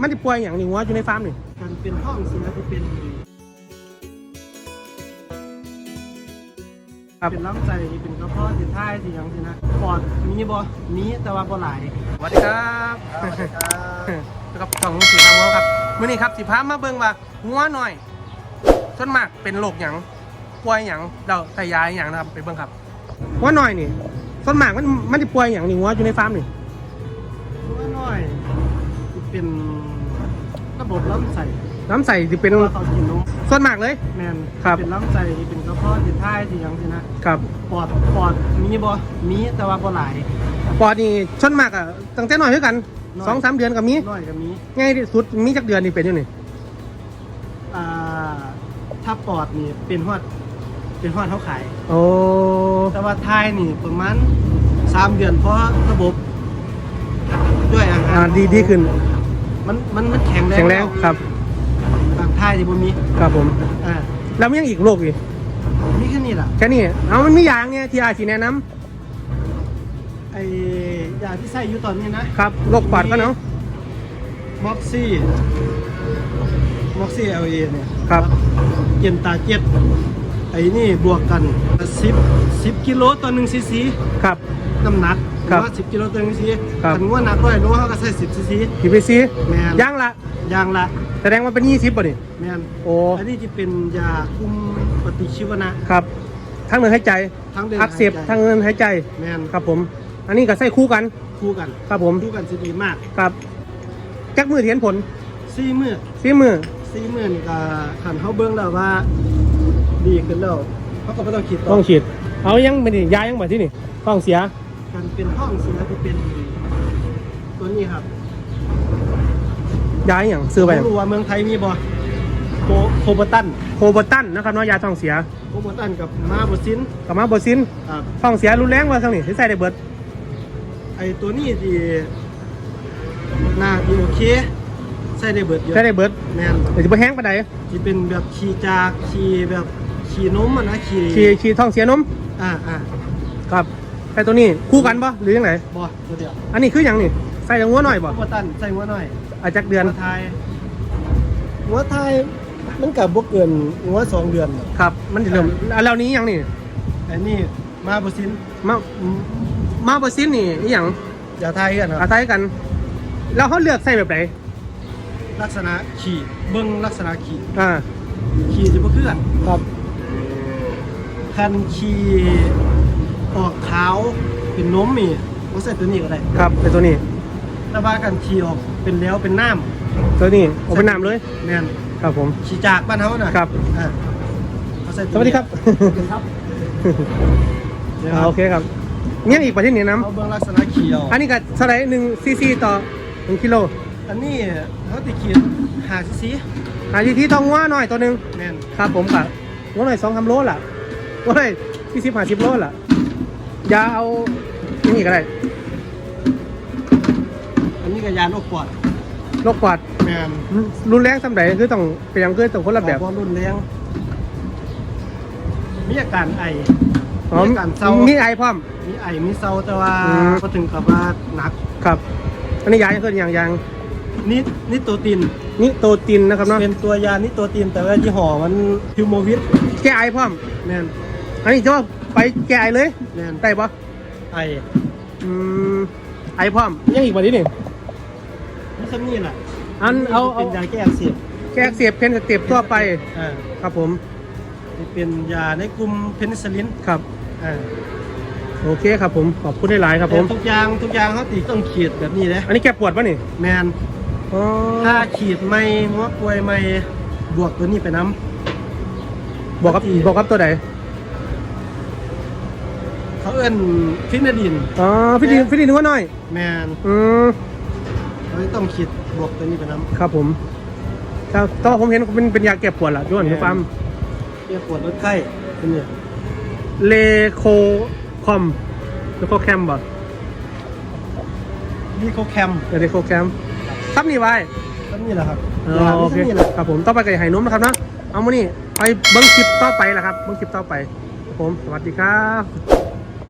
มันจะป่วยอย่างนี้หัวอยู่ในฟาร์มนี่กันเป็นห้องสินะที่เป็นครับเป็นลำไส้ที่เป็นกระเพาะที่ท้ายที่หยังสินะปอดมีบ่มีแต่ว่าบ่หลายสวัสดีครับกับช่องสีพาหัวครับมื่อนี้ครับสิพามาเบิ่งว่าหัวหน่อยส่วนมากเป็นโรคหยังป่วยหยังเราใส่ยาอหย่างนะครับไปเบิ่งครับหัวหน่อยนี่ส่วนมากมันมันจะป่วยอย่างนี้หัวอยู่ในฟาร์มนี่ตัวน้อยที่เป็นระ บบลำไส้น้ำใส่จะเป็นว่าเขากินนมส่วนมากเลย แม่นครับ เป็นลำไส้ที่เป็นกระเพาะที่ท้ายที่หยังสินะครับ ปอดปอดมีบ่มีแต่ว่าบ่หลาย ปอดนี่ส่วนมากอะตั้งแต่น้อยเท่ากันน้อย สองสามเดือนก็มีน้อยก็มีง่ายที่สุดมีจักเดือนนี่เป็นอยู่นี่อ่าถ้าปอดนี่เป็นฮอดเป็นฮอดเท่าขาย โอ้แต่ว่าทายนี่ประมาณสามเดือนเพราะระบบ ด้วยอาหาอ่ารดีดีขึ้น มันมันมันแข็งแรงแข็งแรงครับบางทายที่บ่มีครับผมอ่าแล้วมันยังอีกโรคอีกมีแค่นี้ล่ะแค่นี้เอามันมีอย่างเนี่ยที่อาชีแนะนไอ้ยาที่ใส่อยู่ตอนนี้นะำครับโรคปอดก็เนาะม็อกซี่ม็อกซี่เอเอเนี่ยครับเย็นตาเจ็ด ไอ้นี่บวกกัน10 10กิโลต่อ1ซีซีครับ น้ำหนักครับว่า10กิโลต่อ1ซีซีครับคันว่าหนักร้อยโลเขาก็ใส่10ซีซีทีพีซีแม่น ย่างละอย่างละแสดงว่าเป็นยี่สิบป่ะนี่แม่นโอ้อันนี้จะเป็นยาคุมปฏิชีวนะ ครับ ทั้งเนื้อหายใจทั้งเดินอักเสบหายใจ ทั้งเงินหายใจ แม่นครับผม อันนี้ก็ใส่คู่กัน คู่กันครับผม คู่กันสิดีมากครับ จักมือเทียนผลสี่มือซีมือสี่มือนี่ก็ขันเขาเบิ้งแล้วว่า ดีขึ้นแล้วเขาก็ไม่ต้องคิดต่ต้องฉีด เอายังไม่ได้ยายังแบบที่นี่ต้องเสียกันเป็นห้องเสียที่เป็นตัวนี้ครับยาอหย่างซื้อไปผมรู้ว่าเมืองไทยมีบ่โคโคบตันโคบตันนะครับเนาะยาท้องเสียโคบตันกับมาบซินกับมาโบซินครับท้องเสียรุนแรงว่าทั้งนี้ที่ใส่ได้เบิดไอตัวนี้ที่น่าดีโอเคใส่ได้เบิดเยอะใส่ได้เบิดแม่นเดี๋ยวจะไปแห้งไปไหนใดที่เป็นแบบขี่จากขี่แบบ ขี่นมอะนะขี่ฉีฉีท้องเสียนมอ่าอ่าครับใส่ตัวนี้คู่กันปะหรือยังไงบอตัวเดียวอันนี้คืออย่างนี้ใส่แต่หัวหน่อยปะหัวตันใส่หัวหน่อยอาจจักเดือนหัวไทยหัวไทยมันกับบกเกินหัวสองเดือนครับ มันจะเริ่มอันเหล่านี้อย่างนี้ไอ้นี่มาบซินมามาโบซินนี่อหย่างอย่าไทยกันคอารับศัยกัน แล้วเขาเลือกใส่แบบไหนลักษณะขี่เบิ้งลักษณะขี่อ่าขี่จะบ่คือกันครับ คันขี่ออกขาวเป็นนมนี่บ่ใส่ตัวนี้ก็ได้ครับเป็นตัวนี้แต่ว่ากันขี่ออกเป็นแล้วเป็นน้ตัวนี้เอาเป็นน้ำเลยำแม่นครับผมขี่จากบ้านเฮาน่ะครับอ่าเอาใส่สตัววัสดีนี้ครับครับเดี๋ยวอ่าคโอรับเคครับเนี่ยอีกประเทศนี้น้เอาเบิ้งลักษณะขี่ออกำอันนี้ก็เท่าไหรหนึ่งซีซีต่อหนึ่งกิโล อันนี้เขาติขีดหาซีซีอาทีที่ต้องว่าหน่อยตัวหนึ่งแม่นครับผมกับว่าหน่อยสองคำโลล่ะ ว่าหน่อยที่สิบห้าสิบโลล่ะอย่าเอาอันนี่ก็ได้อันนี้ก็ยานอกปอดโรคปอดแม่นรุรุนแรงสำหรับคือต้องเป็นอย่างคือต้องคนละแบบบ่รุนแรงมีอาการไออ๋อมีอาการเศร้ามีไอพร้อมมีไอมีเศร้าแต่ว่าอืมก็ถึงกับว่าหนักครับ อันนี้ยายังคืออย่างอย่างนี่นี่ตัวตินนี่โตตินนะครับเนาะเป็นตัวยานี่ตัวตินแต่ว่ายี่ห้อมันฮิวโมวิทแก้ไอพร้อมแม่น อันนี้จะว่าไปแก้ไอเลยแม่นได้ปะไออืมไอพร้อมยังอีกวันนี้นี่นี่ซ้ำนี่แหละอันเอาเอาเป็นยาแก้อักเสบแก้อักเสียบเพนสเต็ปทั่วไปอ่าครับผมนี่เป็นยาในกลุ่มเพนิซิลลินครับ อ่าโอเคครับผมขอบคุณได้หลายๆครับผม แต่ทุกอย่างทุกอย่างเขาตีต้องขีดแบบนี้นะอันนี้แก้ปวดปะนี่แมนอ๋อถ้าขีดไม่หัวป่วยไม่บวกตัวนี้ไปน้บอกกับบอกกับตัวไหนำ เขาเอิ้นฟินาดินอ๋อพี่ดินพี่ดินนึกว่าน้อย แมนอืมเขาต้องขีดบวกตัวนี้ไปน้ครับผมถ้าตอนผมเห็นเป็นเป็นยาแก้ปวดล่ะด้วยคือฟาร์มำเรียกปวดลดไข้เป็นเนี่ยเลโคคอมเลโคแคมบ่นี่เขาแคมเลโคแคมซับนี่ไว้ก็นี่แหละครับอ๋อยาโอที่เคนี่แหละครับผมต่อไปก็อย่าให้นมนะครับเนาะเอามานี่ไปเบิ้งคลิปต่อไปล่ะครับเบิ้งคลิปต่อไปครับผมสวัสดีครับ